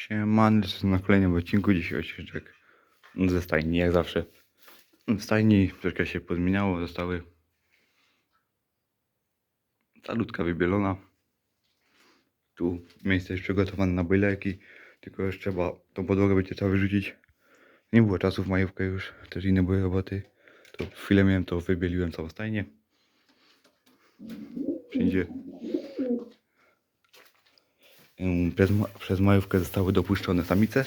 Siemany, na kolejnym odcinku dzisiaj odcinek ze stajni, jak zawsze. W stajni troszkę się pozmieniało, zostały salutka wybielona. Tu miejsce jest przygotowane na bojlerki, tylko już trzeba tą podłogę będzie trzeba wyrzucić. Nie było czasu w majówkę już, też inne były roboty. To chwilę miałem, to wybieliłem całą stajnię. Wszędzie Przez, ma- przez majówkę zostały dopuszczone samice.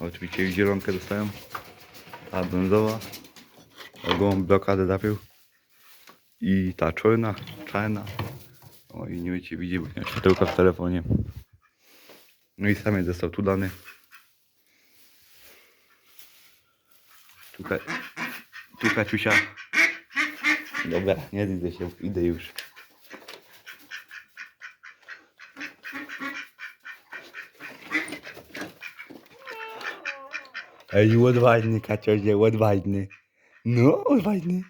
Oczywiście zielonkę dostałem. Ta brązowa. Drugą blokadę zapił. I ta czarna, czarna. O i nie wiecie, widzi, bo nie światełka w telefonie. No i samiec został tu dany. Tu, tu Kaciusia. Dobra, nie zjdę się, idę już. Ej, odważny, Kaciozie, odważny. No, odważny.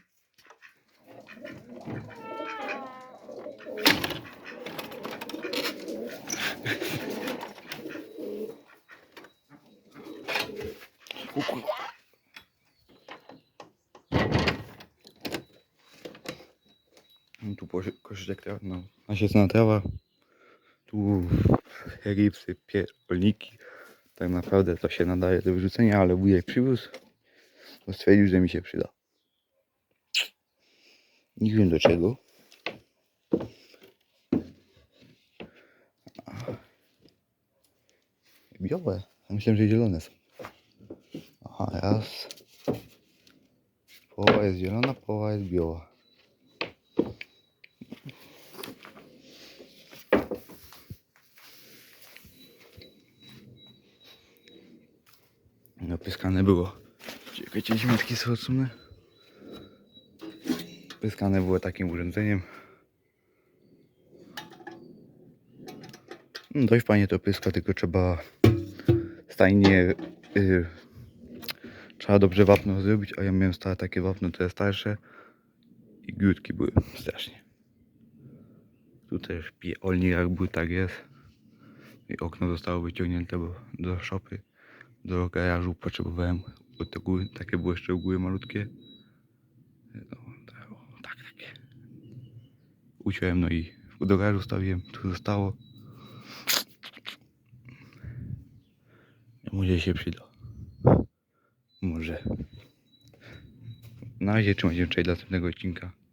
Tu koszyczek no, nasiecona trawa. Tu ripsy, pierdolniki. Tak naprawdę to się nadaje do wyrzucenia, ale wujek przywiózł, bo stwierdził, że mi się przyda. Nie wiem do czego. Białe. Myślałem, że zielone są. Aha, raz. Połowa jest zielona, połowa jest biała. No, pyskane było. Czekajcie, ziemniaczki są odsunę. Pyskane było takim urządzeniem. No, dość fajnie to pyska, tylko trzeba stajnie... y, trzeba dobrze wapno zrobić, a ja miałem stare takie wapno, jest starsze. I grudki były strasznie. Tu też piolnik jak był, tak jest. I okno zostało wyciągnięte bo do szopy do garażu potrzebowałem, bo te góry, takie były jeszcze góry malutkie. No, tak, tak, takie. Uciąłem, no i do garażu stawiłem, tu zostało. Może się przyda. Może. Na razie trzymajcie się dla następnego odcinka.